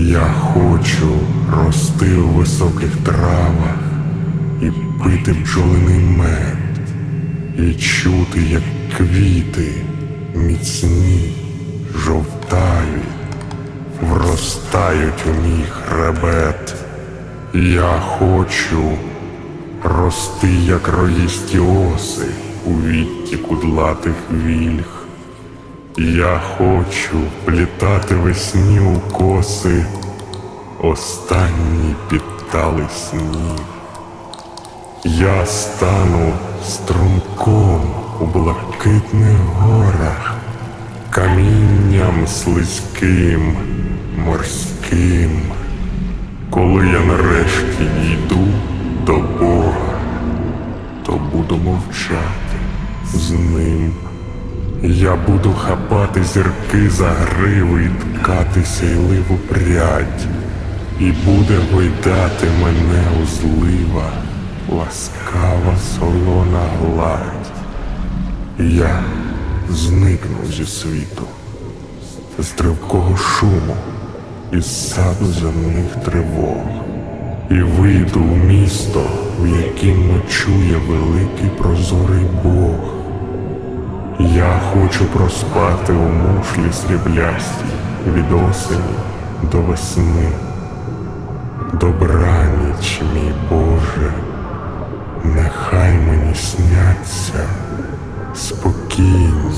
Я хочу рости у високих травах і пити бджолиний мед, і чути, як квіти міцні жовтають, вростають у мій хребет. Я хочу рости, як роїсті оси у вітті кудлатих вільг. Я хочу плітати весні у коси, останній підталий сніг. Я стану струмком у блакитних горах, камінням слизьким, морським. Коли я нарешті дійду до Бога, то буду мовчати з ним. Я буду хапати зірки за гриви і ткати сяйливу прядь, і буде гойдати мене у злива, ласкава солона гладь. Я зникну зі світу, з тривкого шуму, із саду земних тривог, і вийду у місто, в яким ночує великий прозорий Бог. Я хочу проспати у мушлі сріблясті від осені до весни. Добраніч, мій Боже, нехай мені сняться спокійні